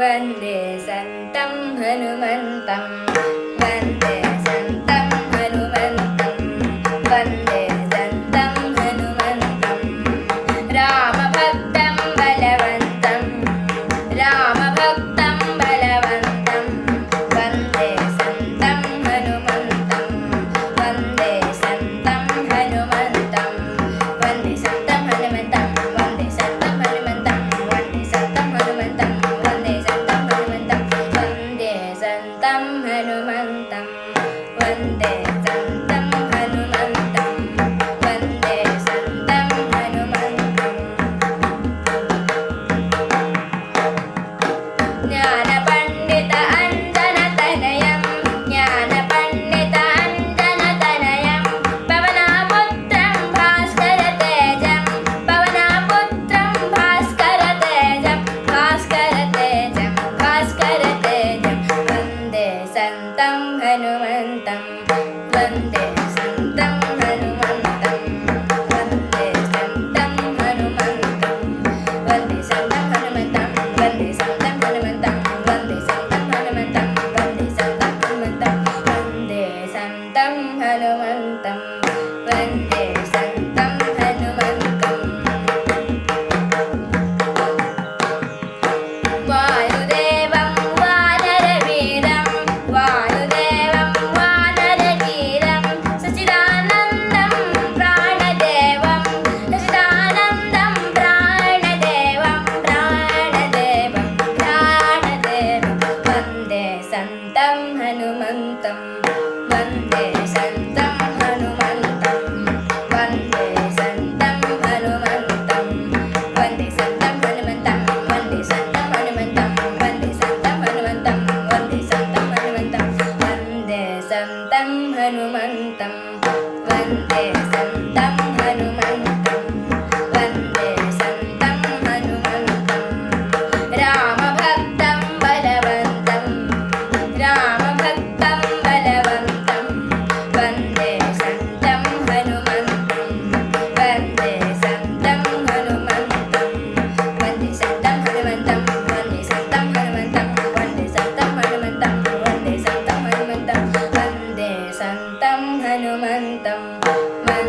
वन्दे सन्तं हनुमन्तं। वन्दे सन्तं हनुमन्तं। वन्दे सन्तं हनुमन्तं। रामभक्तं बलवन्तं। रामभक्तं बलवन्तं। वन्दे सन्तं हनुमन्तं। वन्दे ഹനുമന്തം. വന്ദേ സന്തം ഹനുമന്തം. വന്ദേ സന്തം ഹനുമന്തം. ജ്ഞാന സന്തം ഹനുമന്തം. വന്ദേ സന്തം ഹനുമന്തം. വന്ദേ സന്തം ഹനുമന്തം. വന്ദേ സന്തം ഹനുമന്തം. വന്ദേ സന്തം ഹനുമന്തം. വന്ദേ സന്തം ഹനുമന്തം. വന്ദേ സന്തം ഹനുമന്തം. വന്ദേ സന്തം ഹനുമന്തം. വന്ദേ